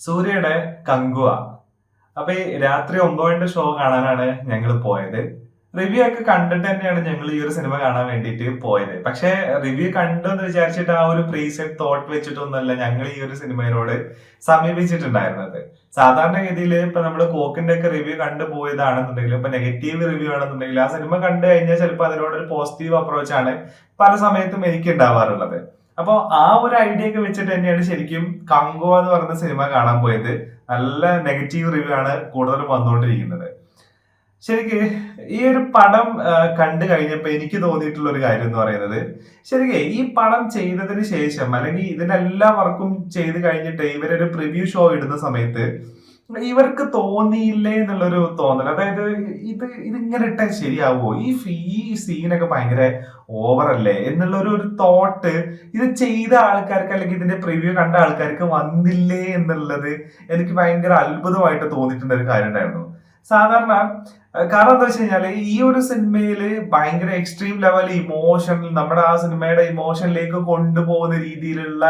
സൂര്യയുടെ കങ്കുവ. അപ്പൊ ഈ രാത്രി ഒമ്പതിന്റെ ഷോ കാണാനാണ് ഞങ്ങൾ പോയത്. റിവ്യൂ ഒക്കെ കണ്ടിട്ട് തന്നെയാണ് ഞങ്ങൾ ഈ ഒരു സിനിമ കാണാൻ വേണ്ടിയിട്ട് പോയത്. പക്ഷെ റിവ്യൂ കണ്ടു എന്ന് വിചാരിച്ചിട്ട് ആ ഒരു പ്രീസെറ്റ് തോട്ട് വെച്ചിട്ടൊന്നുമല്ല ഞങ്ങൾ ഈ ഒരു സിനിമയോട് സമീപിച്ചിട്ടുണ്ടായിരുന്നത്. സാധാരണഗതിയിൽ ഇപ്പൊ നമ്മൾ കോക്കിന്റെ ഒക്കെ റിവ്യൂ കണ്ടു പോയതാണെന്നുണ്ടെങ്കിൽ ഇപ്പൊ നെഗറ്റീവ് റിവ്യൂ ആണെന്നുണ്ടെങ്കിൽ ആ സിനിമ കണ്ടു കഴിഞ്ഞാൽ ചിലപ്പോൾ അതിനോടൊരു പോസിറ്റീവ് അപ്രോച്ചാണ് പല സമയത്തും എനിക്ക് ഉണ്ടാവാറുള്ളത് അപ്പോൾ ആ ഒരു ഐഡിയ ഒക്കെ വെച്ചിട്ട് തന്നെയാണ് ശരിക്കും കങ്കോ എന്ന് പറയുന്ന സിനിമ കാണാൻ പോയത്. നല്ല നെഗറ്റീവ് റിവ്യൂ ആണ് കൂടുതലും വന്നുകൊണ്ടിരിക്കുന്നത്. ശരിക്ക് ഈ ഒരു പടം കണ്ടു കഴിഞ്ഞപ്പോൾ എനിക്ക് തോന്നിയിട്ടുള്ള ഒരു കാര്യം എന്ന് പറയുന്നത് ശരിക്ക് ഈ പടം ചെയ്തതിന് ശേഷം അല്ലെങ്കിൽ ഇതിന്റെ എല്ലാ വർക്കും ചെയ്ത് കഴിഞ്ഞിട്ട് ഇവരൊരു പ്രിവ്യൂ ഷോ ഇടുന്ന സമയത്ത് ഇവർക്ക് തോന്നിയില്ലേ എന്നുള്ളൊരു തോന്നൽ അതായത് ഇത് ഇതിങ്ങനെ ഇട്ടാൽ ശരിയാവോ? ഈ ഫീ സീനൊക്കെ ഭയങ്കര ഓവറല്ലേ എന്നുള്ള ഒരു ഒരു തോട്ട് ഇത് ചെയ്ത ആൾക്കാർക്ക് അല്ലെങ്കിൽ ഇതിന്റെ പ്രിവ്യൂ കണ്ട ആൾക്കാർക്ക് വന്നില്ലേ എന്നുള്ളത് എനിക്ക് ഭയങ്കര അത്ഭുതമായിട്ട് തോന്നിയിട്ടുള്ള ഒരു കാര്യം ഉണ്ടായിരുന്നു സാധാരണ കാരണം എന്താ വെച്ച് കഴിഞ്ഞാൽ ഈ ഒരു സിനിമയിൽ ഭയങ്കര എക്സ്ട്രീം ലെവൽ ഇമോഷൻ നമ്മുടെ ആ സിനിമയുടെ ഇമോഷനിലേക്ക് കൊണ്ടുപോകുന്ന രീതിയിലുള്ള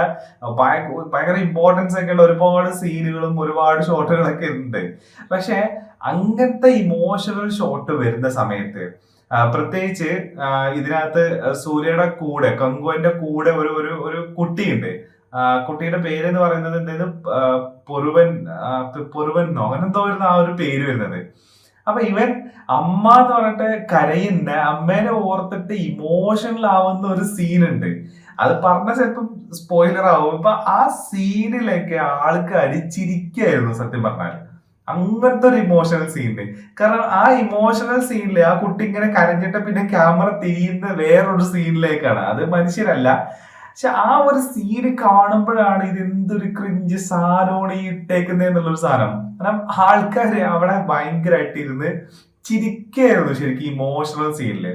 ഭയ- ഭയങ്കര ഇമ്പോർട്ടൻസ് ഒക്കെ ഉള്ള ഒരുപാട് സീനുകളും ഒരുപാട് ഷോട്ടുകളൊക്കെ ഉണ്ട്. പക്ഷെ അങ്ങനത്തെ ഇമോഷണൽ ഷോട്ട് വരുന്ന സമയത്ത് പ്രത്യേകിച്ച് ഇതിനകത്ത് സൂര്യയുടെ കൂടെ കങ്കുവിന്റെ കൂടെ ഒരു ഒരു ഒരു കുട്ടിയുണ്ട്. കുട്ടിയുടെ പേര് എന്ന് പറയുന്നത് എന്തായാലും പൊറുവൻ പൊറുവൻ അങ്ങനെ എന്തോ വരുന്ന ആ ഒരു പേര് വരുന്നത്. അപ്പൊ ഇവൻ അമ്മ എന്ന് പറഞ്ഞിട്ട് കരയുന്ന അമ്മേനെ ഓർത്തിട്ട് ഇമോഷണൽ ആവുന്ന ഒരു സീനുണ്ട് അത് പറഞ്ഞ ചിലപ്പം സ്പോയിലർ ആവും. ഇപ്പൊ ആ സീനിലൊക്കെ ആൾക്ക് അരിച്ചിരിക്കായിരുന്നു സത്യം പറഞ്ഞാൽ. അങ്ങനത്തെ ഒരു ഇമോഷണൽ സീനിൽ കാരണം ആ ഇമോഷണൽ സീനിൽ ആ കുട്ടി ഇങ്ങനെ കരഞ്ഞിട്ട് പിന്നെ ക്യാമറ തിരിയുന്ന വേറൊരു സീനിലേക്കാണ് അത് മനുഷ്യരല്ല. പക്ഷെ ആ ഒരു സീന് കാണുമ്പോഴാണ് ഇത് എന്തൊരു ക്രിഞ്ച് സാധനമാണ് ഈ ഇട്ടേക്കുന്നത് എന്നുള്ളൊരു സാധനം. കാരണം ആൾക്കാര് അവിടെ ഭയങ്കരമായിട്ട് ഇരുന്ന് ചിരിക്കായിരുന്നു ശരിക്കും ഇമോഷണൽ സീനിൽ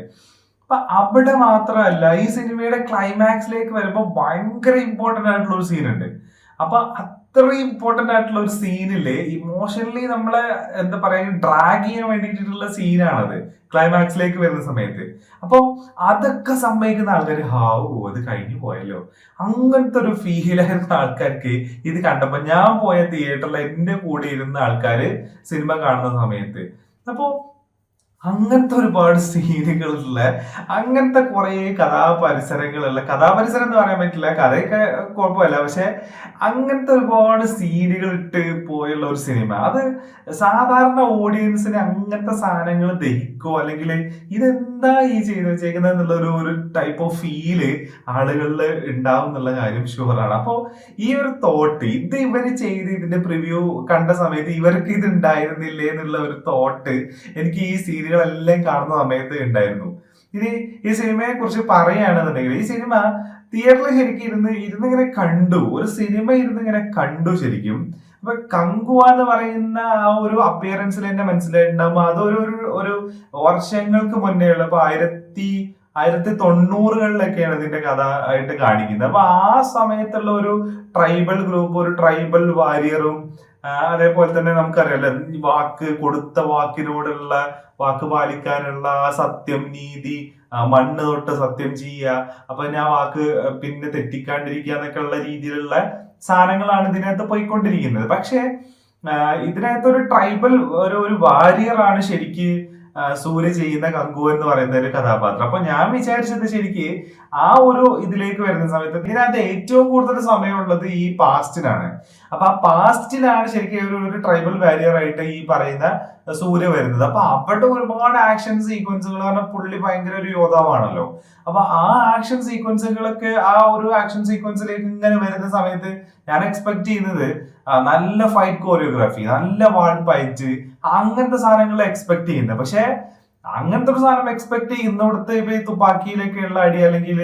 അപ്പൊ അവിടെ മാത്രമല്ല ഈ സിനിമയുടെ ക്ലൈമാക്സിലേക്ക് വരുമ്പോൾ ഭയങ്കര ഇമ്പോർട്ടന്റ് ആയിട്ടുള്ള ഒരു സീനുണ്ട് അപ്പൊ അത്രയും ഇമ്പോർട്ടന്റ് ആയിട്ടുള്ള ഒരു സീനിൽ ഇമോഷണലി നമ്മളെ എന്താ പറയാ ഡ്രാഗ് ചെയ്യാൻ വേണ്ടിയിട്ടുള്ള സീനാണത് ക്ലൈമാക്സിലേക്ക് വരുന്ന സമയത്ത്. അപ്പൊ അതൊക്കെ സമ്മതിക്കുന്ന ആൾക്കാർ ഹാവോ അത് കഴിഞ്ഞു പോയല്ലോ. അങ്ങനത്തെ ഒരു ഫീലായിരുന്ന ആൾക്കാർക്ക് ഇത് കണ്ടപ്പോൾ ഞാൻ പോയ തിയേറ്ററിൽ എന്റെ കൂടെ ഇരുന്ന ആൾക്കാര് സിനിമ കാണുന്ന സമയത്ത്. അപ്പോ അങ്ങനത്തെ ഒരുപാട് സീനുകളുള്ള അങ്ങനത്തെ കുറെ കഥാപരിസരങ്ങളുള്ള കഥാപരിസരം എന്ന് പറയാൻ പറ്റില്ല കഥയൊക്കെ കുഴപ്പമില്ല പക്ഷെ അങ്ങനത്തെ ഒരുപാട് സീനുകൾ ഇട്ട് പോയുള്ള ഒരു സിനിമ. അത് സാധാരണ ഓഡിയൻസിന് അങ്ങനത്തെ സാധനങ്ങൾ ദഹിക്കോ അല്ലെങ്കിൽ ഇതെന്താ ഈ ചെയ്തു വെച്ചേക്കുന്നത് എന്നുള്ള ഒരു ഒരു ടൈപ്പ് ഓഫ് ഫീൽ ആളുകളിൽ ഉണ്ടാവും എന്നുള്ള കാര്യം ഷുവറാണ് അപ്പോൾ ഈ ഒരു തോട്ട് ഇത് ഇവർ ചെയ്ത് ഇതിന്റെ പ്രിവ്യൂ കണ്ട സമയത്ത് ഇവർക്ക് ഇത് ഉണ്ടായിരുന്നില്ലേ എന്നുള്ള ഒരു തോട്ട് എനിക്ക് ഈ സീരിയലെല്ലാം കാണുന്ന സമയത്ത് ഉണ്ടായിരുന്നു ഇനി ഈ സിനിമയെ കുറിച്ച് പറയുകയാണെന്നുണ്ടെങ്കിൽ ഈ സിനിമ തിയേറ്ററിൽ ശരിക്കും ഇരുന്ന് ഇരുന്നിങ്ങനെ കണ്ടു. ഒരു സിനിമ ഇരുന്നിങ്ങനെ കണ്ടു ശരിക്കും. അപ്പൊ കങ്കുവ എന്ന് പറയുന്ന ആ ഒരു അപ്പിയറൻസിൽ തന്നെ മനസ്സിലായിട്ടുണ്ടാകുമ്പോൾ അതൊരു ഒരു ഒരു വർഷങ്ങൾക്ക് മുന്നേ ഉള്ള ഇപ്പൊ ആയിരത്തി ആയിരത്തി തൊണ്ണൂറുകളിലൊക്കെയാണ് ഇതിന്റെ കഥ ആയിട്ട് കാണിക്കുന്നത്. അപ്പൊ ആ സമയത്തുള്ള ഒരു ട്രൈബൽ ഗ്രൂപ്പ് ഒരു ട്രൈബൽ വാരിയറും അതേപോലെ തന്നെ നമുക്കറിയാലോ വാക്ക് കൊടുത്ത വാക്കിനോടുള്ള വാക്ക് പാലിക്കാനുള്ള ആ സത്യം നീതി മണ്ണ് തൊട്ട് സത്യം ചെയ്യുക. അപ്പൊ ഞാൻ വാക്ക് പിന്നെ തെറ്റിക്കാണ്ടിരിക്കുക എന്നൊക്കെ ഉള്ള രീതിയിലുള്ള സാധനങ്ങളാണ് ഇതിനകത്ത് പോയിക്കൊണ്ടിരിക്കുന്നത്. പക്ഷേ ഇതിനകത്ത് ഒരു ട്രൈബൽ ഒരു ഒരു വാരിയറാണ് ശരിക്ക് സൂര്യ ചെയ്യുന്ന കങ്കു എന്ന് പറയുന്ന ഒരു കഥാപാത്രം. അപ്പൊ ഞാൻ വിചാരിച്ചത് ശരിക്ക് ആ ഒരു ഇതിലേക്ക് വരുന്ന സമയത്ത് ഇതിനകത്ത് ഏറ്റവും കൂടുതൽ സമയമുള്ളത് ഈ പാസ്റ്റിലാണ് അപ്പൊ ആ പാസ്റ്റിലാണ് ശരിക്കും ഒരു ട്രൈബൽ ബാരിയർ ആയിട്ട് ഈ പറയുന്ന സൂര്യ വരുന്നത്. അപ്പൊ അവിടെ ഒരുപാട് ആക്ഷൻ സീക്വൻസുകൾ കാരണം പുള്ളി ഭയങ്കര ഒരു യോദ്ധാവാണല്ലോ. അപ്പൊ ആ ആക്ഷൻ സീക്വൻസുകളൊക്കെ ആ ഒരു ആക്ഷൻ സീക്വൻസിലേക്ക് ഇങ്ങനെ വരുന്ന സമയത്ത് ഞാൻ എക്സ്പെക്ട് ചെയ്യുന്നത് നല്ല ഫൈറ്റ് കോറിയോഗ്രാഫി നല്ല വാൾ ഫൈറ്റ് അങ്ങനത്തെ സാധനങ്ങൾ എക്സ്പെക്ട് ചെയ്യുന്നത്. പക്ഷെ അങ്ങനത്തെ ഒരു സാധനം എക്സ്പെക്ട് ചെയ്യുന്നിടത്ത് ഇപ്പൊ ഈ തുപ്പാക്കിയിലൊക്കെയുള്ള അടി അല്ലെങ്കിൽ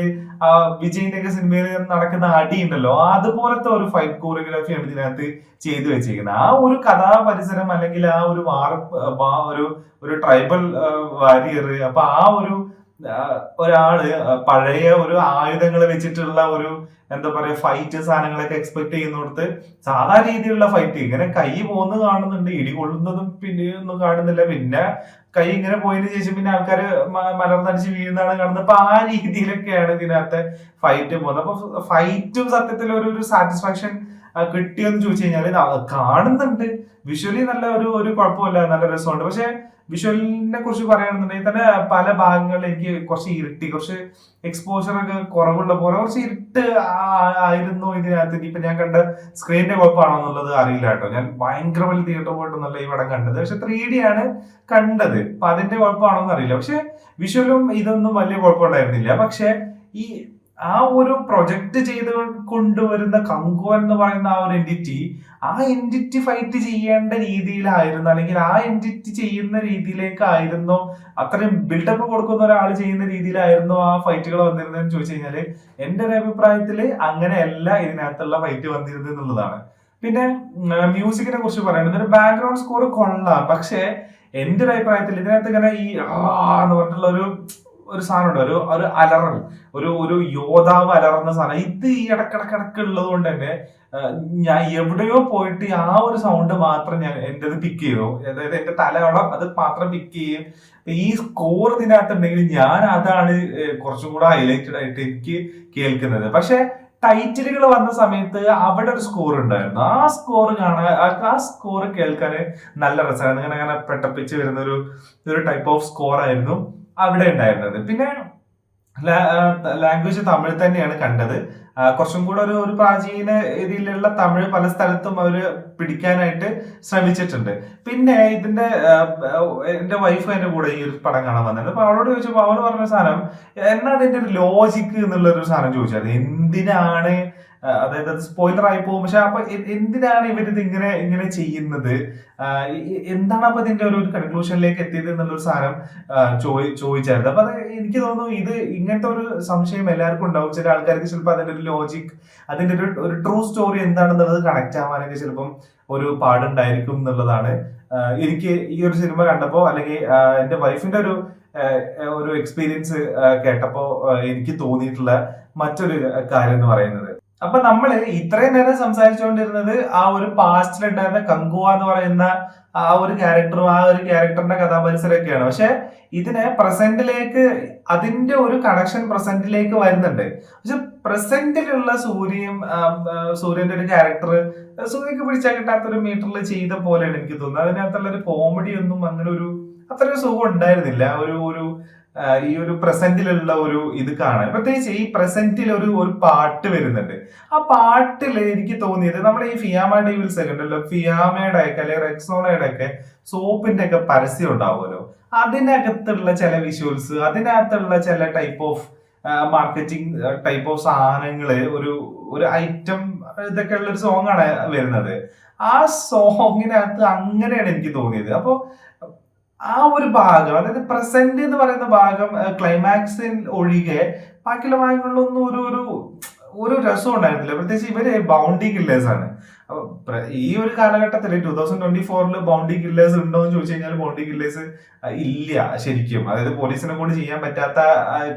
വിജയിന്റെ ഒക്കെ സിനിമയിൽ നടക്കുന്ന അടി ഉണ്ടല്ലോ അതുപോലത്തെ ഒരു ഫൈറ്റ് കോറിയോഗ്രാഫിയാണ് ഇതിനകത്ത് ചെയ്തു വെച്ചിരിക്കുന്നത്. ആ ഒരു കഥാപരിസരം അല്ലെങ്കിൽ ആ ഒരു വാർ ഒരു ഒരു ട്രൈബൽ വാരിയർ അപ്പൊ ആ ഒരു ഒരാൾ പഴയ ഒരു ആയുധങ്ങൾ വെച്ചിട്ടുള്ള ഒരു എന്താ പറയാ ഫൈറ്റ് സാധനങ്ങളൊക്കെ എക്സ്പെക്ട് ചെയ്യുന്നിടത്ത് സാധാ രീതിയിലുള്ള ഫൈറ്റ് ഇങ്ങനെ കൈ പോകുന്നത് കാണുന്നുണ്ട് ഇടി കൊള്ളുന്നതും പിന്നെ ഒന്നും കാണുന്നില്ല. പിന്നെ കൈ ഇങ്ങനെ പോയതിന് ശേഷം പിന്നെ ആൾക്കാർ മലർന്നടിച്ച് വീഴുന്നതാണ് കാണുന്നത്. അപ്പൊ ആ രീതിയിലൊക്കെയാണ് ഇതിനകത്തെ ഫൈറ്റ് പോകുന്നത്. അപ്പൊ ഫൈറ്റും സത്യത്തിൽ ഒരു ഒരു സാറ്റിസ്ഫാക്ഷൻ കിട്ടിയോന്ന് ചോദിച്ചു കഴിഞ്ഞാൽ കാണുന്നുണ്ട്. വിഷ്വലി നല്ല ഒരു ഒരു കുഴപ്പമില്ല നല്ല രസമുണ്ട്. പക്ഷെ വിഷ്വലിനെ കുറിച്ച് പറയുകയാണെന്നുണ്ടെങ്കിൽ തന്നെ പല ഭാഗങ്ങളിൽ എനിക്ക് കുറച്ച് ഇരുട്ടി കുറച്ച് എക്സ്പോഷർ ഒക്കെ കുറവുള്ള പോലെ കുറച്ച് ഇരുട്ട് ആയിരുന്നു ഇതിനകത്ത്. ഇപ്പൊ ഞാൻ കണ്ട സ്ക്രീനിന്റെ കുഴപ്പമാണോ എന്നുള്ളത് അറിയില്ല കേട്ടോ. ഞാൻ ഭയങ്കര വലിയ തിയേറ്റർ പോയിട്ടൊന്നല്ല ഈ പടം കണ്ടത്. പക്ഷെ ത്രീ ഡി ആണ് കണ്ടത്. അപ്പൊ അതിന്റെ കുഴപ്പമാണോ എന്നറിയില്ല പക്ഷെ വിഷ്വലും ഇതൊന്നും വലിയ കുഴപ്പമുണ്ടായിരുന്നില്ല. പക്ഷെ ഈ ആ ഒരു പ്രൊജക്ട് ചെയ്ത് കൊണ്ടുവരുന്ന കങ്കു എന്ന് പറയുന്ന ആ ഒരു എന്റിറ്റി ആ എന്റിറ്റി ഫൈറ്റ് ചെയ്യേണ്ട രീതിയിലായിരുന്നു. അല്ലെങ്കിൽ ആ എന്റിറ്റി ചെയ്യുന്ന രീതിയിലേക്കായിരുന്നു അത്രയും ബിൽഡപ്പ് കൊടുക്കുന്ന ഒരാൾ ചെയ്യുന്ന രീതിയിലായിരുന്നു ആ ഫൈറ്റുകൾ വന്നിരുന്നതെന്ന് ചോദിച്ചു കഴിഞ്ഞാൽ എന്റെ ഒരു അഭിപ്രായത്തിൽ അങ്ങനെയല്ല ഇതിനകത്തുള്ള ഫൈറ്റ് വന്നിരുന്നത് എന്നുള്ളതാണ്. പിന്നെ മ്യൂസിക്കിനെ കുറിച്ച് പറയുന്നത് ഒരു ബാക്ക്ഗ്രൗണ്ട് സ്കോർ കൊള്ളാം. പക്ഷേ എന്റെ ഒരു അഭിപ്രായത്തിൽ ഇതിനകത്ത് ഇങ്ങനെ ഈ ആ എന്ന് പറഞ്ഞിട്ടുള്ള ഒരു ഒരു സാധനം ഉണ്ട് ഒരു ഒരു അലറൽ. ഒരു ഒരു യോദ്ധാവ് അലറുന്ന സാധനം. ഇത് ഈ ഇടക്കിടക്കിടക്ക് ഉള്ളത് കൊണ്ട് തന്നെ ഞാൻ എവിടെയോ പോയിട്ട് ആ ഒരു സൗണ്ട് മാത്രം ഞാൻ എന്റേത് പിക്ക് ചെയ്തു. അതായത് എന്റെ തലയോളം അത് മാത്രം പിക്ക് ചെയ്യും ഈ സ്കോർ ഇതിനകത്ത് ഇതിനകത്തുണ്ടെങ്കിൽ ഞാൻ അതാണ് കുറച്ചും കൂടെ ഹൈലൈറ്റഡ് ആയിട്ട് എനിക്ക് കേൾക്കുന്നത്. പക്ഷെ ടൈറ്റിലുകൾ വന്ന സമയത്ത് അവിടെ ഒരു സ്കോർ ഉണ്ടായിരുന്നു. ആ സ്കോർ കാണാൻ ആ- ആ സ്കോർ കേൾക്കാൻ നല്ല രസമാണ് അങ്ങനെ അങ്ങനെ പെട്ടപ്പിച്ച് വരുന്ന ഒരു ഒരു ടൈപ്പ് ഓഫ് സ്കോർ ആയിരുന്നു. അവിടെ ഉണ്ടായിരുന്നത്. പിന്നെ ലാംഗ്വേജ് തമിഴ് തന്നെയാണ് കണ്ടത്. കുറച്ചും കൂടെ ഒരു ഒരു പ്രാചീന രീതിയിലുള്ള തമിഴ് പല സ്ഥലത്തും അവർ പിടിക്കാനായിട്ട് ശ്രമിച്ചിട്ടുണ്ട്. പിന്നെ ഇതിന്റെ എന്റെ വൈഫ് എന്റെ കൂടെ ഈ ഒരു പടം കാണാൻ വന്നിട്ടുണ്ട്. അപ്പൊ അവളോട് ചോദിച്ചപ്പോ അവൾ പറഞ്ഞ സാധനം എന്നാ അതിന്റെ ഒരു ലോജിക്ക് എന്നുള്ള ഒരു സാധനം ചോദിച്ചത്. എന്തിനാണ് അതായത് അത് സ്പോയിലർ ആയി പോകും. പക്ഷെ അപ്പൊ എന്തിനാണ് ഇവരിത് ഇങ്ങനെ ഇങ്ങനെ ചെയ്യുന്നത്? എന്താണ് അപ്പൊ ഇതിന്റെ ഒരു കൺക്ലൂഷനിലേക്ക് എത്തിയത് എന്നുള്ളൊരു സാധനം ചോദിച്ചായിരുന്നു. അപ്പൊ അത് എനിക്ക് തോന്നുന്നു ഇത് ഇങ്ങനത്തെ ഒരു സംശയം എല്ലാവർക്കും ഉണ്ടാവും. ചില ആൾക്കാർക്ക് ചിലപ്പോൾ അതിന്റെ ഒരു ലോജിക് അതിന്റെ ഒരു ഒരു ട്രൂ സ്റ്റോറി എന്താണെന്നുള്ളത് കണക്ട് ആവാനൊക്കെ ചിലപ്പം ഒരു പാടുണ്ടായിരിക്കും എന്നുള്ളതാണ്. എനിക്ക് ഈ ഒരു സിനിമ കണ്ടപ്പോ അല്ലെങ്കിൽ എന്റെ വൈഫിന്റെ ഒരു ഒരു എക്സ്പീരിയൻസ് കേട്ടപ്പോ എനിക്ക് തോന്നിയിട്ടുള്ള മറ്റൊരു കാര്യം എന്ന് പറയുന്നത്. അപ്പൊ നമ്മൾ ഇത്രയും നേരം സംസാരിച്ചുകൊണ്ടിരുന്നത് ആ ഒരു പാസ്റ്റിൽ ഉണ്ടായിരുന്ന കങ്കുവ എന്ന് പറയുന്ന ആ ഒരു ക്യാരക്ടറും ആ ഒരു ക്യാരക്ടറിന്റെ കഥാപരിസരമൊക്കെയാണ്. പക്ഷെ ഇതിനെ പ്രസന്റിലേക്ക് അതിന്റെ ഒരു കണക്ഷൻ പ്രസന്റിലേക്ക് വരുന്നുണ്ട്. പക്ഷെ പ്രസന്റിലുള്ള സൂര്യയും സൂര്യന്റെ ഒരു ക്യാരക്ടർ സൂര്യക്ക് പിടിച്ചാൽ കിട്ടാത്ത ഒരു മീറ്ററിൽ ചെയ്ത പോലെയാണ് എനിക്ക് തോന്നുന്നത്. അതിനകത്തുള്ള ഒരു കോമഡി ഒന്നും അങ്ങനെ ഒരു അത്ര ഒരു സുഖം ഉണ്ടായിരുന്നില്ല. ഒരു ഒരു ഈ ഒരു പ്രസന്റിലുള്ള ഒരു ഇത് കാണാൻ. പ്രത്യേകിച്ച് ഈ പ്രസന്റിൽ ഒരു ഒരു പാട്ട് വരുന്നുണ്ട്. ആ പാട്ടിൽ എനിക്ക് തോന്നിയത് നമ്മുടെ ഈ ഫിയാമ ഡീവിൽസ് ഒക്കെ ഉണ്ടല്ലോ ഫിയാമയുടെ ഒക്കെ അല്ലെങ്കിൽ റെക്സോണയുടെ ഒക്കെ സോപ്പിന്റെ ഒക്കെ പരസ്യം ഉണ്ടാവുമല്ലോ. അതിനകത്തുള്ള ചില വിഷ്വൽസ് അതിനകത്തുള്ള ചില type of marketing type of സാധനങ്ങൾ ഒരു ഒരു ഐറ്റം ഇതൊക്കെ ഉള്ള ഒരു സോങ് ആണ് വരുന്നത്. ആ സോങ്ങിനകത്ത് അങ്ങനെയാണ് എനിക്ക് തോന്നിയത്. അപ്പോ ആ ഒരു ഭാഗം അതായത് പ്രസന്റ് എന്ന് പറയുന്ന ഭാഗം ക്ലൈമാക്സിൽ ഒഴികെ ബാക്കിയുള്ള ഭാഗങ്ങളിലൊന്നും ഒരു ഒരു ഒരു രസം ഉണ്ടായിരുന്നില്ല. പ്രത്യേകിച്ച് ഇവർ ബൗണ്ടി കില്ലേഴ്സ് ആണ്. ഈ ഒരു കാലഘട്ടത്തിൽ ടൂ തൗസൻഡ് ട്വന്റി ഫോറിൽ ബൗണ്ടി കില്ലേഴ്സ് ഉണ്ടോ എന്ന് ചോദിച്ചു കഴിഞ്ഞാൽ ബൗണ്ടി കില്ലേഴ്സ് ഇല്ല ശരിക്കും. അതായത് പോലീസിനെ കൊണ്ട് ചെയ്യാൻ പറ്റാത്ത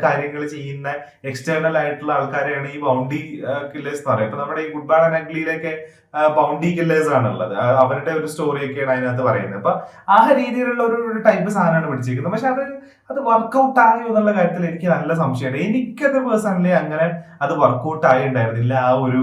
കാര്യങ്ങൾ ചെയ്യുന്ന എക്സ്റ്റേണൽ ആയിട്ടുള്ള ആൾക്കാരെയാണ് ഈ ബൗണ്ടി കില്ലേഴ്സ് എന്ന് പറയുന്നത്. ഇപ്പൊ നമ്മുടെ ഈ ഗുഡ് ബാഡ് ബൗണ്ടി കില്ലേഴ്സ് ആണുള്ളത്. അവരുടെ ഒരു സ്റ്റോറിയൊക്കെയാണ് അതിനകത്ത് പറയുന്നത്. അപ്പൊ ആ രീതിയിലുള്ള ഒരു ടൈപ്പ് സാധനമാണ് പിടിച്ചിരിക്കുന്നത്. പക്ഷെ അത് അത് വർക്കൗട്ട് ആയോ എന്നുള്ള കാര്യത്തിൽ എനിക്ക് നല്ല സംശയമുണ്ട് എനിക്കത് പേഴ്സണലി അങ്ങനെ അത് വർക്കൗട്ട് ആയി ഉണ്ടായിരുന്നില്ല ആ ഒരു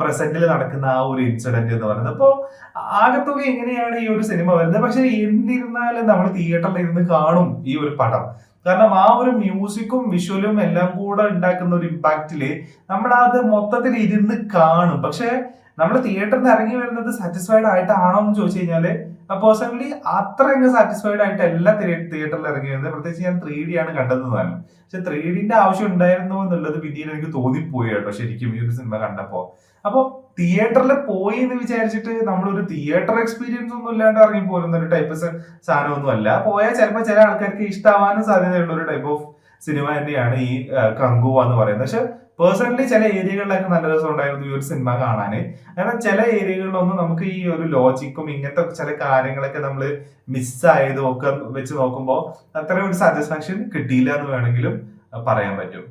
പ്രസന്റിൽ നടക്കുന്ന ആ ഒരു ഇൻസിഡന്റ് എന്ന് പറയുന്നത്. അപ്പോ ആകത്തുക എങ്ങനെയാണ് ഈ ഒരു സിനിമ വരുന്നത്? പക്ഷെ എന്നിരുന്നാലും നമ്മൾ തിയേറ്ററിൽ ഇരുന്ന് കാണും ഈ ഒരു പടം. കാരണം ആ ഒരു മ്യൂസിക്കും വിഷ്വലും എല്ലാം കൂടെ ഉണ്ടാക്കുന്ന ഒരു ഇമ്പാക്റ്റിൽ നമ്മൾ അത് മൊത്തത്തിൽ ഇരുന്ന് കാണും. പക്ഷെ നമ്മൾ തിയേറ്ററിൽ ഇറങ്ങി വരുന്നത് സാറ്റിസ്ഫൈഡ് ആയിട്ടാണോ എന്ന് ചോദിച്ചു കഴിഞ്ഞാൽ പേഴ്സണലി അത്ര അങ്ങ് സാറ്റിസ്ഫൈഡ് ആയിട്ട് എല്ലാ തിയേറ്ററിൽ ഇറങ്ങിയിരുന്നത്. പ്രത്യേകിച്ച് ഞാൻ ത്രീ ഡി ആണ് കണ്ടത് തന്നെ പക്ഷെ ത്രീ ഡിന്റെ ആവശ്യം ഉണ്ടായിരുന്നു എന്നുള്ളത് പിന്നീട് എനിക്ക് തോന്നിപ്പോയി കേട്ടോ ശരിക്കും ഈ ഒരു സിനിമ കണ്ടപ്പോ. അപ്പോൾ തിയേറ്ററിൽ പോയി എന്ന് വിചാരിച്ചിട്ട് നമ്മളൊരു തിയേറ്റർ എക്സ്പീരിയൻസ് ഒന്നും ഇല്ലാണ്ട് ഇറങ്ങി പോരുന്ന ഒരു ടൈപ്പ് സാധനമൊന്നും അല്ല. പോയാൽ ചിലപ്പോൾ ചില ആൾക്കാർക്ക് ഇഷ്ടമാവാനും സാധ്യതയുള്ള ഒരു ടൈപ്പ് ഓഫ് സിനിമ തന്നെയാണ് ഈ കങ്കുവ എന്ന് പറയുന്നത്. പക്ഷെ പേഴ്സണലി ചില ഏരിയകളിലൊക്കെ നല്ല രസം ഉണ്ടായിരുന്നു ഈ ഒരു സിനിമ കാണാൻ കാരണം ചില ഏരിയകളിലൊന്നും നമുക്ക് ഈ ഒരു ലോജിക്കും ഇങ്ങനത്തെ ചില കാര്യങ്ങളൊക്കെ നമ്മൾ മിസ്സായതും ഒക്കെ വെച്ച് നോക്കുമ്പോൾ അത്ര ഒരു സാറ്റിസ്ഫാക്ഷൻ കിട്ടിയില്ല എന്ന് വേണമെങ്കിലും പറയാൻ പറ്റും.